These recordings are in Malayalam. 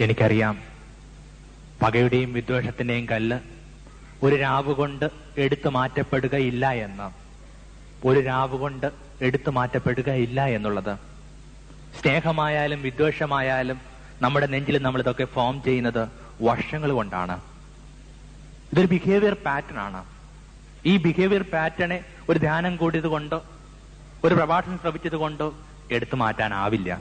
എനിക്കറിയാം. പകയുടെയും വിദ്വേഷത്തിന്റെയും കല്ല് ഒരു രാവ് കൊണ്ട് എടുത്തു മാറ്റപ്പെടുകയില്ല എന്ന്. ഒരു രാവ് കൊണ്ട് എടുത്തു മാറ്റപ്പെടുകയില്ല എന്നുള്ളത്. സ്നേഹമായാലും വിദ്വേഷമായാലും നമ്മുടെ നെഞ്ചിൽ നമ്മൾ ഇതൊക്കെ ഫോം ചെയ്യുന്നത് വർഷങ്ങൾ കൊണ്ടാണ്. ഇതൊരു ബിഹേവിയർ പാറ്റേൺ ആണ്. ഈ ബിഹേവിയർ പാറ്റേണെ ഒരു ധ്യാനം കൂടിയത് കൊണ്ടോ ഒരു പ്രഭാഷണം ശ്രമിച്ചത് കൊണ്ടോ എടുത്തു മാറ്റാനാവില്ല.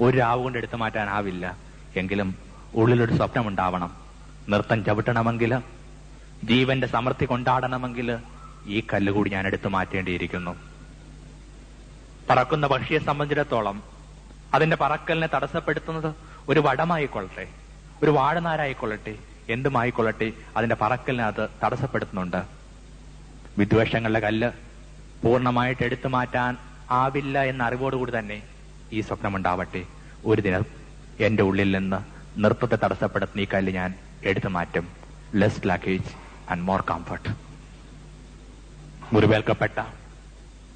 ഒരു രാവ് കൊണ്ട് എടുത്തു മാറ്റാനാവില്ല. എങ്കിലും ഉള്ളിലൊരു സ്വപ്നം ഉണ്ടാവണം നൃത്തം ചവിട്ടണമെങ്കിൽ ജീവന്റെ സമൃദ്ധി കൊണ്ടാടണമെങ്കിൽ ഈ കല്ല് കൂടി ഞാൻ എടുത്തു മാറ്റേണ്ടിയിരിക്കുന്നു. പറക്കുന്ന പക്ഷിയെ സംബന്ധിച്ചിടത്തോളം അതിന്റെ പറക്കലിനെ തടസ്സപ്പെടുത്തുന്നത് ഒരു വടമായിക്കൊള്ളട്ടെ ഒരു വാഴനാരായിക്കൊള്ളട്ടെ എന്തുമായിക്കൊള്ളട്ടെ അതിന്റെ പറക്കലിനെ അത് തടസ്സപ്പെടുത്തുന്നുണ്ട്. വിദ്വേഷങ്ങളുടെ കല്ല് പൂർണമായിട്ട് എടുത്തു മാറ്റാൻ ആവില്ല എന്ന അറിവോടുകൂടി തന്നെ ഈ സ്വപ്നമുണ്ടാവട്ടെ. ഒരു ദിനം എന്റെ ഉള്ളിൽ നിന്ന് നൃത്തത്തെ തടസ്സപ്പെടുത്തുന്ന ഈ കല്ല് ഞാൻ എടുത്തു മാറ്റും. Less luggage and more comfort മുറിവേൽക്കപ്പെട്ട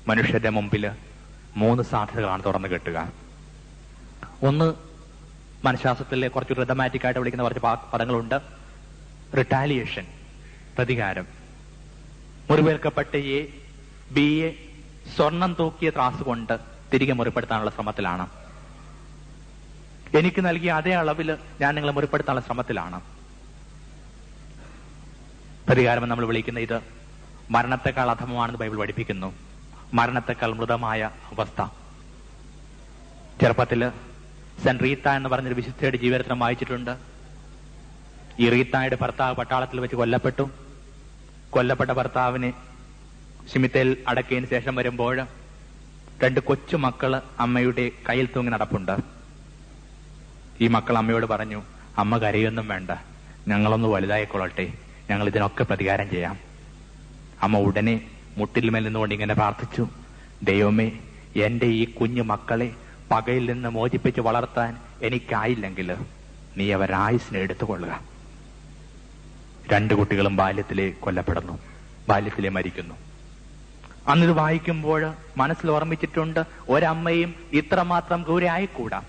മനുഷ്യന്റെ മുമ്പിൽ മൂന്ന് സാധ്യതകളാണ് തുറന്നു കെട്ടുക. ഒന്ന് മനഃശാസ്ത്രത്തിലെ കുറച്ച് റിതമാറ്റിക് ആയിട്ട് വിളിക്കുന്ന കുറച്ച് പദങ്ങളുണ്ട്. റിട്ടാലിയേഷൻ പ്രതികാരം. മുറിവേൽക്കപ്പെട്ട എ ബി എ സ്വർണം തൂക്കിയ ത്രാസ് കൊണ്ട് തിരികെ മുറിപ്പെടുത്താനുള്ള ശ്രമത്തിലാണ്. എനിക്ക് നൽകിയ അതേ അളവിൽ ഞാൻ നിങ്ങളെ മുറിപ്പെടുത്താനുള്ള ശ്രമത്തിലാണ്. പ്രതികാരം നമ്മൾ വിളിക്കുന്ന ഇത് മരണത്തെക്കാൾ അധമമാണെന്ന് ബൈബിൾ പഠിപ്പിക്കുന്നു. മരണത്തെക്കാൾ മൃതമായ അവസ്ഥ. ചെറുപ്പത്തിൽ സെന്റ് റീത്ത എന്ന് പറഞ്ഞൊരു വിശുദ്ധയുടെ ജീവിതത്തിനും വായിച്ചിട്ടുണ്ട്. ഈ റീത്തായുടെ ഭർത്താവ് പട്ടാളത്തിൽ വെച്ച് കൊല്ലപ്പെട്ടു. കൊല്ലപ്പെട്ട ഭർത്താവിനെ ശിമിത്തേൽ അടക്കിയതിന് ശേഷം വരുമ്പോൾ രണ്ട് കൊച്ചു മക്കൾ അമ്മയുടെ കയ്യിൽ തൂങ്ങി നടപ്പുണ്ട്. ഈ മക്കൾ അമ്മയോട് പറഞ്ഞു അമ്മ കരയൊന്നും വേണ്ട. ഞങ്ങളൊന്ന് വലുതായിക്കൊള്ളട്ടെ. ഞങ്ങൾ ഇതിനൊക്കെ പ്രതികാരം ചെയ്യാം. അമ്മ ഉടനെ മുട്ടിൽമേൽ നിന്നുകൊണ്ട് ഇങ്ങനെ പ്രാർത്ഥിച്ചു. ദൈവമേ എന്റെ ഈ കുഞ്ഞു മക്കളെ പകയിൽ നിന്ന് മോചിപ്പിച്ച് വളർത്താൻ എനിക്കായില്ലെങ്കിൽ നീ അവരായുസിനെ എടുത്തുകൊള്ളുക. രണ്ട് കുട്ടികളും ബാല്യത്തിലെ കൊല്ലപ്പെടുന്നു. ബാല്യത്തിലെ മരിക്കുന്നു. അന്നിത് വായിക്കുമ്പോൾ മനസ്സിൽ ഓർമ്മിച്ചിട്ടുണ്ട് ഒരമ്മയും ഇത്രമാത്രം ക്രൂരയായിക്കൂടാ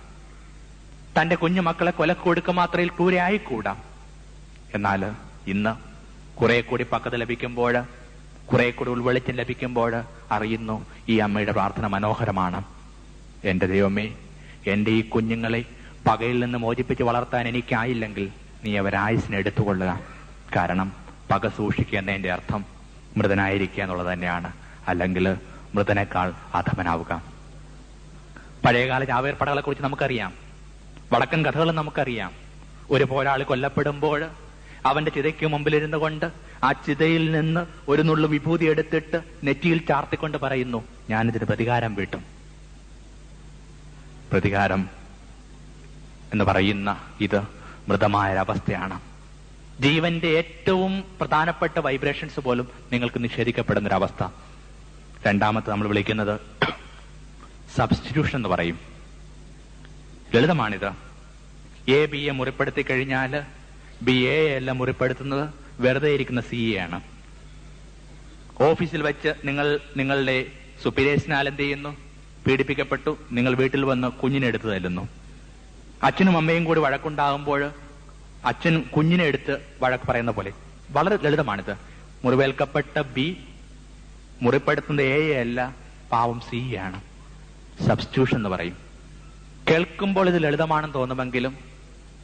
തന്റെ കുഞ്ഞു മക്കളെ കൊലക്കൊടുക്ക മാത്രയിൽ ക്രൂരയായിക്കൂടാം എന്നാൽ ഇന്ന് കുറെ കൂടി പക്കത്ത് ലഭിക്കുമ്പോൾ കുറെ കൂടി ഉൾവെളിച്ചം ലഭിക്കുമ്പോൾ അറിയുന്നു ഈ അമ്മയുടെ പ്രാർത്ഥന മനോഹരമാണ്. എന്റെ ദൈവമേ എന്റെ ഈ കുഞ്ഞുങ്ങളെ പകയിൽ നിന്ന് മോചിപ്പിച്ച് വളർത്താൻ എനിക്കായില്ലെങ്കിൽ നീ അവരായുസിനെ എടുത്തുകൊള്ളുക. കാരണം പക സൂക്ഷിക്കുക എന്നതിന്റെ അർത്ഥം മൃതനായിരിക്കുക എന്നുള്ളത് തന്നെയാണ്. അല്ലെങ്കിൽ മൃതനേക്കാൾ അധമനാവുക. പഴയകാല ചാവേർപ്പടകളെ കുറിച്ച് നമുക്കറിയാം. വടക്കൻ കഥകൾ നമുക്കറിയാം. ഒരു പോരാളി കൊല്ലപ്പെടുമ്പോൾ അവന്റെ ചിതയ്ക്ക് മുമ്പിലിരുന്നു കൊണ്ട് ആ ചിതയിൽ നിന്ന് ഒരു നുള്ളു വിഭൂതി എടുത്തിട്ട് നെറ്റിയിൽ ചാർത്തിക്കൊണ്ട് പറയുന്നു ഞാനിതിന് പ്രതികാരം വീട്ടും. പ്രതികാരം എന്ന് പറയുന്ന ഇത് മൃതമായ ഒരവസ്ഥയാണ് ജീവന്റെ ഏറ്റവും പ്രധാനപ്പെട്ട വൈബ്രേഷൻസ് പോലും നിങ്ങൾക്ക് നിഷേധിക്കപ്പെടുന്ന ഒരു അവസ്ഥ രണ്ടാമത്തെ നമ്മൾ വിളിക്കുന്നത് സബ്സ്റ്റിറ്റ്യൂഷൻ എന്ന് പറയും. ലളിതമാണിത്. എ ബി എ മുറിപ്പെടുത്തി കഴിഞ്ഞാൽ ബി എ അല്ല മുറിപ്പെടുത്തുന്നത്. വെറുതെ ഇരിക്കുന്ന സി എ ആണ്. ഓഫീസിൽ വെച്ച് നിങ്ങൾ നിങ്ങളുടെ സുപ്പീരിയേഴ്സിനാൽ എന്ത് ചെയ്യുന്നു? പീഡിപ്പിക്കപ്പെട്ടു. നിങ്ങൾ വീട്ടിൽ വന്ന് കുഞ്ഞിനെ എടുത്തു തല്ലുന്നു. അച്ഛനും അമ്മയും കൂടി വഴക്കുണ്ടാകുമ്പോൾ അച്ഛൻ കുഞ്ഞിനെ എടുത്ത് വഴക്ക് പറയുന്ന പോലെ. വളരെ ലളിതമാണിത്. മുറിവേൽക്കപ്പെട്ട ബി മുറിപ്പെടുത്തുന്ന എ അല്ല. പാവം സി ആണ്. സബ്സ്റ്റിറ്റ്യൂഷൻ എന്ന് പറയും. കേൾക്കുമ്പോൾ ഇത് ലളിതമാണെന്ന് തോന്നുമെങ്കിലും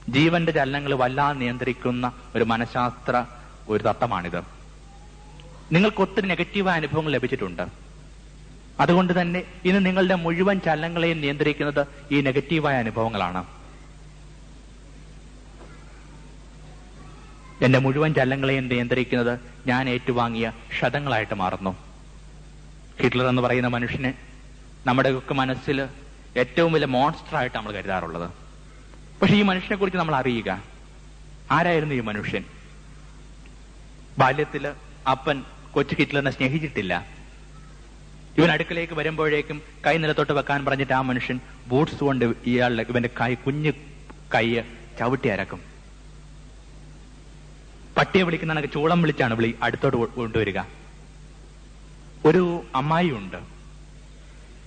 ജീവന്റെ ചലനങ്ങൾ വല്ലാതെ നിയന്ത്രിക്കുന്ന ഒരു മനഃശാസ്ത്ര ഒരു തത്വമാണിത്. നിങ്ങൾക്ക് ഒത്തിരി നെഗറ്റീവായ അനുഭവങ്ങൾ ലഭിച്ചിട്ടുണ്ട്. അതുകൊണ്ട് തന്നെ ഇന്ന് നിങ്ങളുടെ മുഴുവൻ ചലനങ്ങളെയും നിയന്ത്രിക്കുന്നത് ഈ നെഗറ്റീവായ അനുഭവങ്ങളാണ്. എന്റെ മുഴുവൻ ചലനങ്ങളെയും നിയന്ത്രിക്കുന്നത് ഞാൻ ഏറ്റുവാങ്ങിയ ക്ഷതങ്ങളായിട്ട് മാറുന്നു. ഹിറ്റ്ലർ എന്ന് പറയുന്ന മനുഷ്യനെ നമ്മുടെയൊക്കെ മനസ്സിൽ ഏറ്റവും വലിയ മോൺസ്റ്റർ ആയിട്ട് നമ്മൾ കരുതാറുള്ളത്. പക്ഷെ ഈ മനുഷ്യനെ കുറിച്ച് നമ്മൾ അറിയുക. ആരായിരുന്നു ഈ മനുഷ്യൻ? ബാല്യത്തിൽ അപ്പൻ കൊച്ചു ഹിറ്റ്ലറിനെ സ്നേഹിച്ചിട്ടില്ല. ഇവൻ അടുക്കലേക്ക് വരുമ്പോഴേക്കും കൈ നിലത്തോട്ട് വെക്കാൻ പറഞ്ഞിട്ട് ആ മനുഷ്യൻ ബൂട്ട്സ് കൊണ്ട് ഇയാളുടെ ഇവന്റെ കൈ കുഞ്ഞു കൈ ചവിട്ടി അരക്കും. പട്ടിയെ വിളിക്കുന്ന ചൂളം വിളിച്ചാണ് വിളി അടുത്തോട്ട് കൊണ്ടുവരിക. ഒരു അമ്മായി ഉണ്ട്.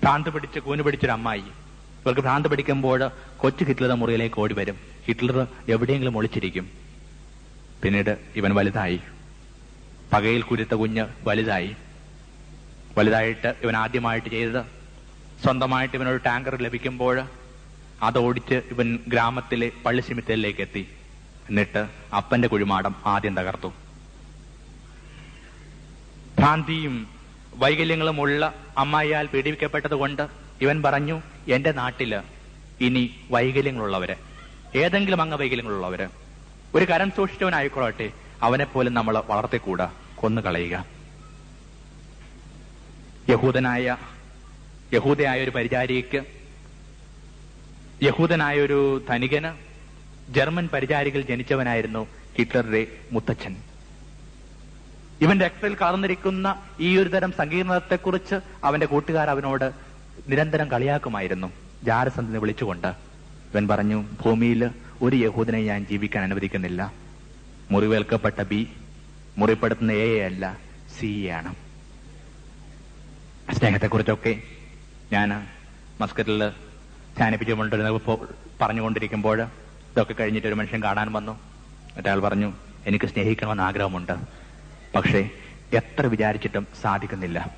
ഭ്രാന്ത് പിടിച്ച് കൂന് പിടിച്ചൊരു അമ്മായി ഇവർക്ക് ഭ്രാന്ത് പിടിക്കുമ്പോൾ കൊച്ചു ഹിറ്റ്ലറുടെ മുറിയിലേക്ക് ഓടി വരും. ഹിറ്റ്ലർ എവിടെയെങ്കിലും ഒളിച്ചിരിക്കും. പിന്നീട് ഇവൻ വലുതായി. പകയിൽ കുരുത്ത കുഞ്ഞ് വലുതായി. വലുതായിട്ട് ഇവൻ ആദ്യമായിട്ട് ചെയ്തത് സ്വന്തമായിട്ട് ഇവനൊരു ടാങ്കർ ലഭിക്കുമ്പോൾ അത് ഓടിച്ച് ഇവൻ ഗ്രാമത്തിലെ പള്ളി ചിമിത്തലിലേക്ക് എത്തി. എന്നിട്ട് അപ്പന്റെ കുഴിമാടം ആദ്യം തകർത്തു. ഭ്രാന്തിയും വൈകല്യങ്ങളുമുള്ള അമ്മായിയാൽ പീഡിപ്പിക്കപ്പെട്ടതുകൊണ്ട് ഇവൻ പറഞ്ഞു എന്റെ നാട്ടിൽ ഇനി വൈകല്യങ്ങളുള്ളവര് ഏതെങ്കിലും അംഗവൈകല്യങ്ങളുള്ളവര് ഒരു കരം സൂക്ഷിച്ചവനായിക്കൊള്ളട്ടെ അവനെ പോലും നമ്മൾ വളർത്തിക്കൂടാ കൊന്നുകളയുക. യഹൂദനായ യഹൂദയായ ഒരു പരിചാരിക്ക് യഹൂദനായ ഒരു ധനികന് ജർമ്മൻ പരിചാരികൾ ജനിച്ചവനായിരുന്നു ഹിറ്റ്ലറുടെ മുത്തച്ഛൻ. ഇവൻ രക്തത്തിൽ കാർന്നിരിക്കുന്ന ഈ ഒരു തരം സങ്കീർണതത്തെക്കുറിച്ച് അവന്റെ കൂട്ടുകാർ അവനോട് നിരന്തരം കളിയാക്കുമായിരുന്നു. ജാരസന്ധനെ വിളിച്ചുകൊണ്ട് ഇവൻ പറഞ്ഞു ഭൂമിയിൽ ഒരു യഹൂദനെ ഞാൻ ജീവിക്കാൻ അനുവദിക്കുന്നില്ല. മുറിവേൽക്കപ്പെട്ട ബി മുറിപ്പെടുത്തുന്ന എ അല്ല സി ആണ്. സ്നേഹത്തെക്കുറിച്ചൊക്കെ ഞാൻ മസ്കറ്റിൽ ധ്യാനിപ്പിച്ചുകൊണ്ടിരുന്നപ്പോൾ പറഞ്ഞുകൊണ്ടിരിക്കുമ്പോൾ ഇതൊക്കെ കഴിഞ്ഞിട്ട് ഒരു മനുഷ്യൻ കാണാൻ വന്നു. മറ്റയാൾ പറഞ്ഞു എനിക്ക് സ്നേഹിക്കണമെന്ന് ആഗ്രഹമുണ്ട്. പക്ഷേ എത്ര വിചാരിച്ചിട്ടും സാധിക്കുന്നില്ല.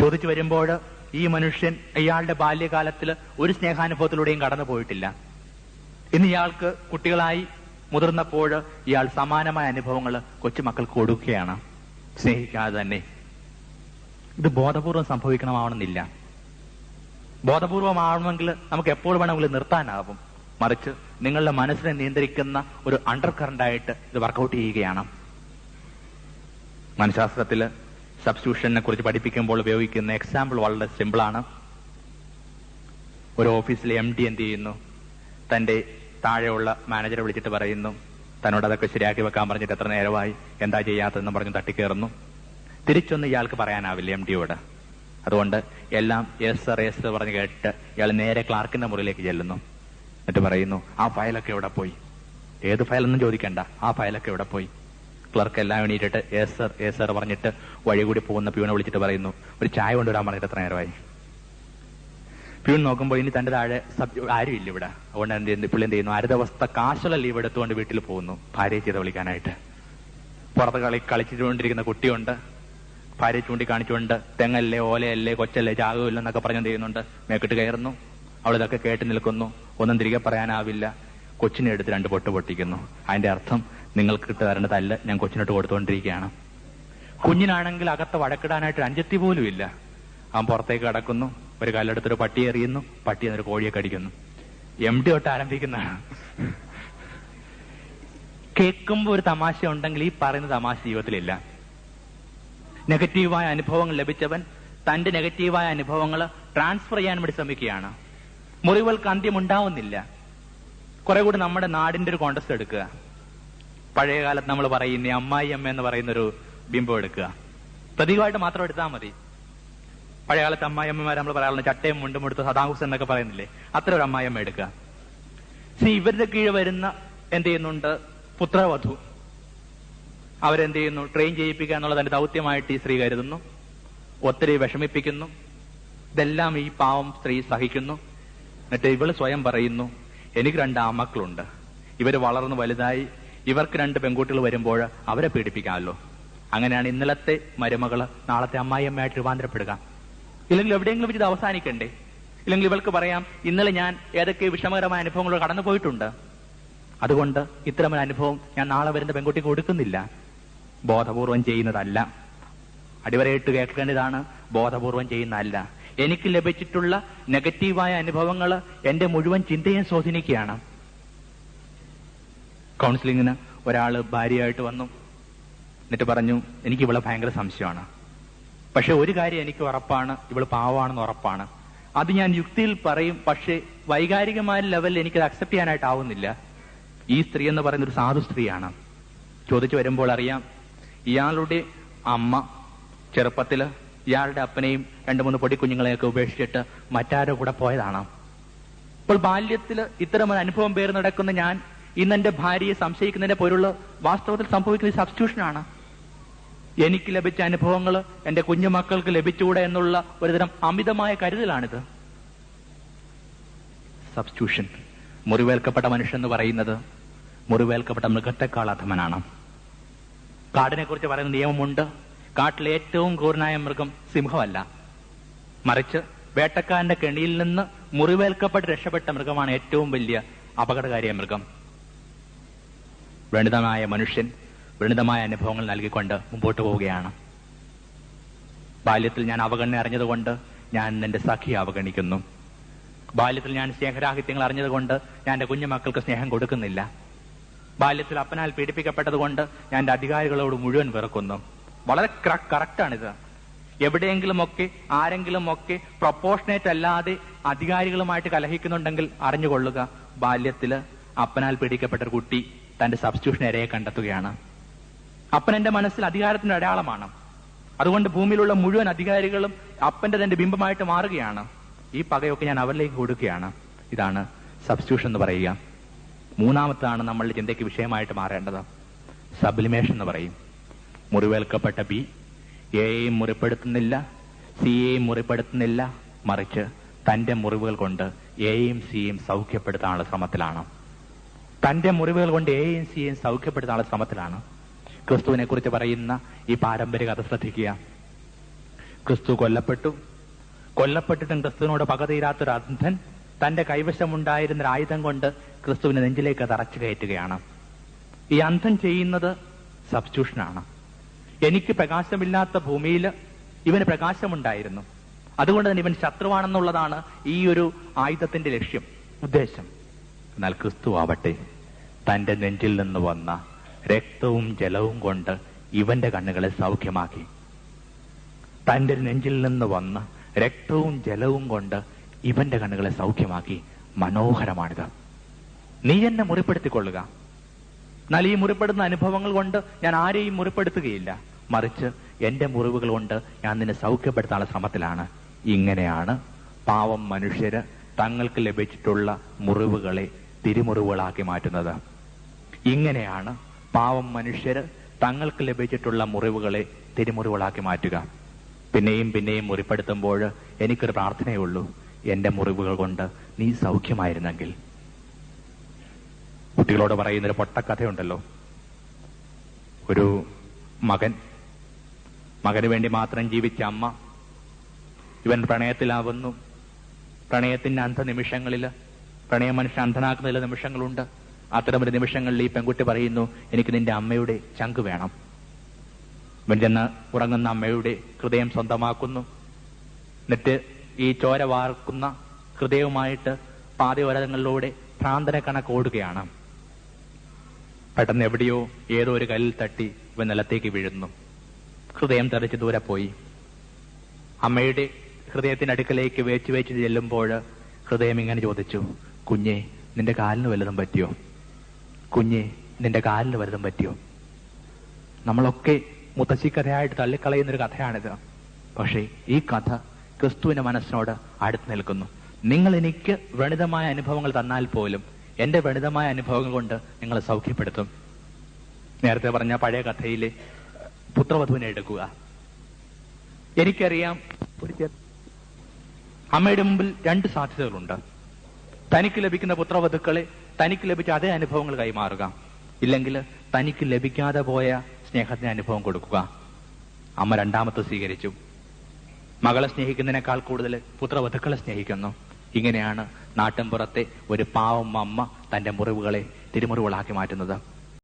ചോദിച്ചു വരുമ്പോൾ ഈ മനുഷ്യൻ ഇയാളുടെ ബാല്യകാലത്തിൽ ഒരു സ്നേഹാനുഭവത്തിലൂടെയും കടന്നു പോയിട്ടില്ല ഇന്ന് ഇയാൾക്ക് കുട്ടികളായി മുതിർന്നപ്പോൾ ഇയാൾ സമാനമായ അനുഭവങ്ങൾ കൊച്ചുമക്കൾക്ക് കൊടുക്കുകയാണ്. സ്നേഹിക്കാതെ തന്നെ. ഇത് ബോധപൂർവം സംഭവിക്കണമാവണമെന്നില്ല. ബോധപൂർവമാവണമെങ്കിൽ നമുക്ക് എപ്പോൾ വേണമെങ്കിലും നിർത്താനാവും മറിച്ച് നിങ്ങളുടെ മനസ്സിനെ നിയന്ത്രിക്കുന്ന ഒരു അണ്ടർ കറണ്ടായിട്ട് ഇത് വർക്കൗട്ട് ചെയ്യുകയാണ്. മനഃശാസ്ത്രത്തിൽ സബ്സ്റ്റിറ്റ്യൂഷനെ കുറിച്ച് പഠിപ്പിക്കുമ്പോൾ ഉപയോഗിക്കുന്ന എക്സാമ്പിൾ വളരെ സിമ്പിളാണ് ഒരു ഓഫീസിലെ എം ഡി എന്ത് ചെയ്യുന്നു? തന്റെ താഴെയുള്ള മാനേജറെ വിളിച്ചിട്ട് പറയുന്നു തന്നോട് അതൊക്കെ ശരിയാക്കി വെക്കാൻ പറഞ്ഞിട്ട് എത്ര നേരമായി? എന്താ ചെയ്യാത്തതെന്ന് പറഞ്ഞ് തട്ടിക്കേറുന്നു. തിരിച്ചൊന്നും ഇയാൾക്ക് പറയാനാവില്ല എം ഡിയോട് അതുകൊണ്ട് എല്ലാം എസ് സർ എസ് പറഞ്ഞ് കേട്ട് ഇയാൾ നേരെ ക്ലാർക്കിന്റെ മുറിയിലേക്ക് ചെല്ലുന്നു. എന്നിട്ട് പറയുന്നു ആ ഫയലൊക്കെ എവിടെ പോയി? ഏത് ഫയലൊന്നും ചോദിക്കണ്ട ആ ഫയലൊക്കെ എവിടെ പോയി? ക്ലർക്ക് എല്ലാം എണീറ്റിട്ട് എസ് സർ എസ് സർ പറഞ്ഞിട്ട് വഴി കൂടി പോകുന്ന പ്യൂനെ വിളിച്ചിട്ട് പറയുന്നു. ഒരു ചായ കൊണ്ടുവരാൻ പറഞ്ഞിട്ട് എത്ര നേരമായി? പ്യൂൺ നോക്കുമ്പോൾ ഇനി തന്റെ താഴെ ആരും ഇല്ല ഇവിടെ. അതുകൊണ്ട് എന്ത് ചെയ്യുന്നു? പുള്ളി എന്ത് ചെയ്യുന്നു? അര ദിവസത്തെ കാശുള്ള ലീവ് എടുത്തുകൊണ്ട് വീട്ടിൽ പോകുന്നു. ഭാര്യയെ ചെയ്ത് വിളിക്കാനായിട്ട്. പുറത്ത് കളി കളിച്ചുകൊണ്ടിരിക്കുന്ന കുട്ടിയുണ്ട്. ഭാര്യ ചൂണ്ടിക്കാണിച്ചുകൊണ്ട് തെങ്ങല്ലേ ഓലയല്ലേ കൊച്ചല്ലേ ചാകുമില്ല എന്നൊക്കെ പറഞ്ഞു ചെയ്യുന്നുണ്ട്? മേക്കിട്ട് കയറുന്നു. അവൾ ഇതൊക്കെ കേട്ട് നിൽക്കുന്നു. ഒന്നും തിരികെ പറയാനാവില്ല. കൊച്ചിനെ എടുത്ത് രണ്ട് പൊട്ട് പൊട്ടിക്കുന്നു. അതിന്റെ അർത്ഥം നിങ്ങൾക്ക് തരേണ്ട തല്ല് ഞാൻ കൊച്ചിനോട്ട് കൊടുത്തുകൊണ്ടിരിക്കുകയാണ് കുഞ്ഞിനാണെങ്കിൽ അകത്ത് വഴക്കിടാനായിട്ട് അഞ്ചത്തി പോലും ഇല്ല. അവൻ പുറത്തേക്ക് കടക്കുന്നു ഒരു കല്ലെടുത്തൊരു പട്ടി എറിയുന്നു പട്ടി എന്നൊരു കോഴിയെ കടിക്കുന്നു എം ഡി തൊട്ട് ആരംഭിക്കുന്നതാണ്. കേൾക്കുമ്പോൾ ഒരു തമാശ ഉണ്ടെങ്കിൽ ഈ പറയുന്ന തമാശ ജീവിതത്തിലില്ല. നെഗറ്റീവായ അനുഭവങ്ങൾ ലഭിച്ചവൻ തന്റെ നെഗറ്റീവായ അനുഭവങ്ങൾ ട്രാൻസ്ഫർ ചെയ്യാൻ വേണ്ടി ശ്രമിക്കുകയാണ്. മുറിവുകൾക്ക് അന്ത്യം ഉണ്ടാവുന്നില്ല. കുറെ കൂടി നമ്മുടെ നാടിന്റെ ഒരു കോണ്ടസ്റ്റ് എടുക്കുക. പഴയ കാലത്ത് നമ്മൾ പറയുന്ന അമ്മായി അമ്മ എന്ന് പറയുന്ന ഒരു ബിംബം എടുക്കുക. പ്രതീകമായിട്ട് മാത്രം എടുത്താൽ മതി. പഴയ കാലത്ത് അമ്മായി അമ്മമാരെ നമ്മൾ പറയാറുണ്ട് ചട്ടയും മുണ്ടും എടുത്ത് സദാഹുസ് എന്നൊക്കെ പറയുന്നില്ലേ? അത്ര ഒരു അമ്മായി അമ്മ എടുക്കുക. സി ഇവരുടെ കീഴ് വരുന്ന എന്ത് ചെയ്യുന്നുണ്ട്? പുത്രവധു. അവരെന്ത് ചെയ്യുന്നു? ട്രെയിൻ ചെയ്യിപ്പിക്കുക എന്നുള്ള തന്റെ ദൗത്യമായിട്ട് ഈ സ്ത്രീ കരുതുന്നു. ഒത്തിരി വിഷമിപ്പിക്കുന്നു. ഇതെല്ലാം ഈ പാവം സ്ത്രീ സഹിക്കുന്നു. എന്നിട്ട് ഇവൾ സ്വയം പറയുന്നു എനിക്ക് രണ്ട് ആമക്കളുണ്ട്. ഇവർ വളർന്ന് വലുതായി ഇവർക്ക് രണ്ട് പെൺകുട്ടികൾ വരുമ്പോൾ അവരെ പീഡിപ്പിക്കാമല്ലോ. അങ്ങനെയാണ് ഇന്നലത്തെ മരുമകൾ നാളത്തെ അമ്മായിയമ്മയായിട്ട് രൂപാന്തരപ്പെടുക. ഇല്ലെങ്കിൽ എവിടെയെങ്കിലും വെച്ച് ഇത് അവസാനിക്കണ്ടേ? ഇല്ലെങ്കിൽ ഇവൾക്ക് പറയാം ഇന്നലെ ഞാൻ ഏതൊക്കെ വിഷമകരമായ അനുഭവങ്ങൾ കടന്നു പോയിട്ടുണ്ട്. അതുകൊണ്ട് ഇത്തരമൊരു അനുഭവം ഞാൻ നാളെ വരുന്ന പെൺകുട്ടിക്ക് കൊടുക്കുന്നില്ല. ബോധപൂർവം ചെയ്യുന്നതല്ല. അടിവരയിട്ട് കേൾക്കേണ്ടതാണ് ബോധപൂർവം ചെയ്യുന്നതല്ല. എനിക്ക് ലഭിച്ചിട്ടുള്ള നെഗറ്റീവായ അനുഭവങ്ങൾ എന്റെ മുഴുവൻ ചിന്തയെ സ്വാധീനിക്കുകയാണ്. കൗൺസിലിങ്ങിന് ഒരാൾ ഭാര്യയായിട്ട് വന്നു. എന്നിട്ട് പറഞ്ഞു എനിക്ക് ഇവളെ ഭയങ്കര സംശയമാണ്. പക്ഷെ ഒരു കാര്യം എനിക്ക് ഉറപ്പാണ് ഇവൾ പാവമാണെന്ന് ഉറപ്പാണ്. അത് ഞാൻ യുക്തിയിൽ പറയും പക്ഷേ വൈകാരികമായ ലെവലിൽ എനിക്കത് അക്സെപ്റ്റ് ചെയ്യാനായിട്ടാവുന്നില്ല ഈ സ്ത്രീ എന്ന് പറയുന്ന ഒരു സാധു സ്ത്രീയാണ്. ചോദിച്ചു വരുമ്പോൾ അറിയാം ഇയാളുടെ അമ്മ ചെറുപ്പത്തിൽ ഇയാളുടെ അപ്പനെയും രണ്ട് മൂന്ന് പൊടിക്കുഞ്ഞുങ്ങളെയൊക്കെ ഉപേക്ഷിച്ചിട്ട് മറ്റാരോ കൂടെ പോയതാണ്. അപ്പോൾ ബാല്യത്തിൽ ഇത്തരം ഒരു അനുഭവം പേര് നടക്കുന്ന ഞാൻ ഇന്ന് എന്റെ ഭാര്യയെ സംശയിക്കുന്നതിന്റെ പോലുള്ള വാസ്തവത്തിൽ സംഭവിക്കുന്ന സബ്സ്റ്റിറ്റ്യൂഷനാണ് എനിക്ക് ലഭിച്ച അനുഭവങ്ങൾ എന്റെ കുഞ്ഞുമക്കൾക്ക് ലഭിച്ചുകൂടെ എന്നുള്ള ഒരുതരം അമിതമായ കരുതലാണിത്. സബ്സ്റ്റിറ്റ്യൂഷൻ മുറിവേൽക്കപ്പെട്ട മനുഷ്യൻ എന്ന് പറയുന്നത് മുറിവേൽക്കപ്പെട്ട മൃഗത്തെക്കാൾ അധമനാണ്. കാടിനെ കുറിച്ച് പറയുന്ന നിയമമുണ്ട്. കാട്ടിലെ ഏറ്റവും ക്രൂരനായ മൃഗം സിംഹമല്ല. മറിച്ച് വേട്ടക്കാരന്റെ കെണിയിൽ നിന്ന് മുറിവേൽക്കപ്പെട്ട് രക്ഷപ്പെട്ട മൃഗമാണ് ഏറ്റവും വലിയ അപകടകാരിയ മൃഗം. വ്രണിതമായ മനുഷ്യൻ വ്രണിതമായ അനുഭവങ്ങൾ നൽകിക്കൊണ്ട് മുമ്പോട്ട് പോവുകയാണ്. ബാല്യത്തിൽ ഞാൻ അവഗണന അറിഞ്ഞതുകൊണ്ട് ഞാൻ എന്റെ സഖിയെ അവഗണിക്കുന്നു. ബാല്യത്തിൽ ഞാൻ സ്നേഹരാഹിത്യങ്ങൾ അറിഞ്ഞതുകൊണ്ട് ഞാൻ എന്റെ കുഞ്ഞുമക്കൾക്ക് സ്നേഹം കൊടുക്കുന്നില്ല. ബാല്യത്തിൽ അപ്പനാൽ പീഡിപ്പിക്കപ്പെട്ടതുകൊണ്ട് ഞാൻ എന്റെ അധികാരികളോട് മുഴുവൻ വെറുക്കുന്നു. വളരെ കറക്റ്റാണിത്. എവിടെയെങ്കിലുമൊക്കെ ആരെങ്കിലുമൊക്കെ പ്രൊപ്പോർഷനേറ്റ് അല്ലാതെ അധികാരികളുമായിട്ട് കലഹിക്കുന്നുണ്ടെങ്കിൽ അറിഞ്ഞുകൊള്ളുക. ബാല്യത്തിൽ അപ്പനാൽ പീഡിക്കപ്പെട്ട കുട്ടി തന്റെ സബ്സ്റ്റിറ്റ്യൂഷൻ ഇരയെ കണ്ടെത്തുകയാണ്. അപ്പൻ എന്റെ മനസ്സിൽ അധികാരത്തിന്റെ അടയാളമാണ്. അതുകൊണ്ട് ഭൂമിയിലുള്ള മുഴുവൻ അധികാരികളും അപ്പന്റെ തന്റെ ബിംബമായിട്ട് മാറുകയാണ്. ഈ പകയൊക്കെ ഞാൻ അവരിലേക്ക് കൊടുക്കുകയാണ്. ഇതാണ് സബ്സ്റ്റിറ്റ്യൂഷൻ എന്ന് പറയുക. മൂന്നാമത്താണ് നമ്മളുടെ ചിന്തയ്ക്ക് വിഷയമായിട്ട് മാറേണ്ടത്. സബ്ലിമേഷൻ എന്ന് പറയും. മുറിവേൽക്കപ്പെട്ട ബി എയെയും മുറിപ്പെടുത്തുന്നില്ല സിയെയും മുറിപ്പെടുത്തുന്നില്ല മറിച്ച് തന്റെ മുറിവുകൾ കൊണ്ട് എയും സിയെയും സൗഖ്യപ്പെടുത്താനുള്ള ശ്രമത്തിലാണ്. തന്റെ മുറിവുകൾ കൊണ്ട് എയും സൗഖ്യപ്പെടുത്താനുള്ള ശ്രമത്തിലാണ്. ക്രിസ്തുവിനെ കുറിച്ച് പറയുന്ന ഈ പാരമ്പര്യ കഥ ശ്രദ്ധിക്കുക. ക്രിസ്തു കൊല്ലപ്പെട്ടു. കൊല്ലപ്പെട്ടിട്ടും ക്രിസ്തുവിനോട് പകതീരാത്തൊരു അന്ധൻ തന്റെ കൈവശമുണ്ടായിരുന്ന ഒരു ആയുധം കൊണ്ട് ക്രിസ്തുവിനെ നെഞ്ചിലേക്ക് തറച്ചു കയറ്റുകയാണ്. ഈ അന്ധൻ ചെയ്യുന്നത് സബ്സ്റ്റിറ്റ്യൂഷനാണ് എനിക്ക് പ്രകാശമില്ലാത്ത ഭൂമിയിൽ ഇവന് പ്രകാശമുണ്ടായിരുന്നു. അതുകൊണ്ട് തന്നെ ഇവൻ ശത്രുവാണെന്നുള്ളതാണ് ഈ ഒരു ആയുധത്തിന്റെ ലക്ഷ്യം ഉദ്ദേശം. എന്നാൽ ക്രിസ്തു ആവട്ടെ. തന്റെ നെഞ്ചിൽ നിന്ന് വന്ന രക്തവും ജലവും കൊണ്ട് ഇവന്റെ കണ്ണുകളെ സൗഖ്യമാക്കി. തന്റെ നെഞ്ചിൽ നിന്ന് വന്ന രക്തവും ജലവും കൊണ്ട് ഇവന്റെ കണ്ണുകളെ സൗഖ്യമാക്കി. മനോഹരമാണിത്. നീ എന്നെ മുറിപ്പെടുത്തിക്കൊള്ളുക. എന്നാൽ ഈ മുറിപ്പെടുന്ന അനുഭവങ്ങൾ കൊണ്ട് ഞാൻ ആരെയും മുറിപ്പെടുത്തുകയില്ല. മറിച്ച് എന്റെ മുറിവുകൾ കൊണ്ട് ഞാൻ നിന്നെ സൗഖ്യപ്പെടുത്താനുള്ള ശ്രമത്തിലാണ്. ഇങ്ങനെയാണ് പാവം മനുഷ്യര് തങ്ങൾക്ക് ലഭിച്ചിട്ടുള്ള മുറിവുകളെ തിരുമുറിവുകളാക്കി മാറ്റുന്നത്. ഇങ്ങനെയാണ് പാവം മനുഷ്യര് തങ്ങൾക്ക് ലഭിച്ചിട്ടുള്ള മുറിവുകളെ തിരിമുറിവുകളാക്കി മാറ്റുക. പിന്നെയും പിന്നെയും മുറിപ്പെടുത്തുമ്പോൾ എനിക്കൊരു പ്രാർത്ഥനയുള്ളൂ. എന്റെ മുറിവുകൾ കൊണ്ട് നീ സൗഖ്യമായിരുന്നെങ്കിൽ. കുട്ടികളോട് പറയുന്നൊരു പൊട്ടക്കഥയുണ്ടല്ലോ. ഒരു മകൻ. മകന് വേണ്ടി മാത്രം ജീവിച്ച അമ്മ. ഇവൻ പ്രണയത്തിലാവുന്നു. പ്രണയത്തിന്റെ അന്ധനിമിഷങ്ങളിൽ പ്രണയം മനുഷ്യൻ അന്ധനാക്കുന്ന ചില നിമിഷങ്ങളുണ്ട്. അത്തരമൊരു നിമിഷങ്ങളിൽ ഈ പെൺകുട്ടി പറയുന്നു എനിക്ക് നിന്റെ അമ്മയുടെ ചങ്ക് വേണം. ഇവൻ ചെന്ന് ഉറങ്ങുന്ന അമ്മയുടെ ഹൃദയം സ്വന്തമാക്കുന്നു. എന്നിട്ട് ഈ ചോര വാർക്കുന്ന ഹൃദയവുമായിട്ട് പാതയോരങ്ങളിലൂടെ ഭ്രാന്തര കണക്ക് ഓടുകയാണ്. പെട്ടെന്ന് എവിടെയോ ഏതോ ഒരു കല്ലിൽ തട്ടി ഇവൻ നിലത്തേക്ക് വീഴുന്നു. ഹൃദയം തെറിച്ച് ദൂരെ പോയി. അമ്മയുടെ ഹൃദയത്തിന്റെ അടുക്കലേക്ക് വേച്ച് വേച്ച് ചെല്ലുമ്പോൾ ഹൃദയം ഇങ്ങനെ ചോദിച്ചു കുഞ്ഞെ നിന്റെ കാലിന് വല്ലതും പറ്റിയോ? കുഞ്ഞെ നിന്റെ കാലിന് വലുതും പറ്റിയോ? നമ്മളൊക്കെ മുത്തശ്ശി കഥയായിട്ട് തള്ളിക്കളയുന്നൊരു കഥയാണിത്. പക്ഷേ ഈ കഥ ക്രിസ്തുവിന്റെ മനസ്സിനോട് അടുത്ത് നിൽക്കുന്നു. നിങ്ങൾ എനിക്ക് വ്രണിതമായ അനുഭവങ്ങൾ തന്നാൽ പോലും എന്റെ വ്രണിതമായ അനുഭവങ്ങൾ കൊണ്ട് നിങ്ങളെ സൗഖ്യപ്പെടുത്തും. നേരത്തെ പറഞ്ഞ പഴയ കഥയിലെ പുത്രവധുവിനെ എടുക്കുക. എനിക്കറിയാം ഒരു അമ്മയുടെ മുമ്പിൽ രണ്ട് സാധ്യതകളുണ്ട്. തനിക്ക് ലഭിക്കുന്ന പുത്രവധുക്കളെ തനിക്ക് ലഭിച്ച അതേ അനുഭവങ്ങൾ കൈമാറുക. ഇല്ലെങ്കിൽ തനിക്ക് ലഭിക്കാതെ പോയ സ്നേഹത്തിന് അനുഭവം കൊടുക്കുക. അമ്മ രണ്ടാമത്തെ സ്വീകരിച്ചു. മകളെ സ്നേഹിക്കുന്നതിനേക്കാൾ കൂടുതൽ പുത്രവധുക്കളെ സ്നേഹിക്കുന്നു. ഇങ്ങനെയാണ് നാട്ടിൻപുറത്തെ ഒരു പാവം അമ്മ തന്റെ മുറിവുകളെ തിരുമുറിവുകളാക്കി മാറ്റുന്നത്.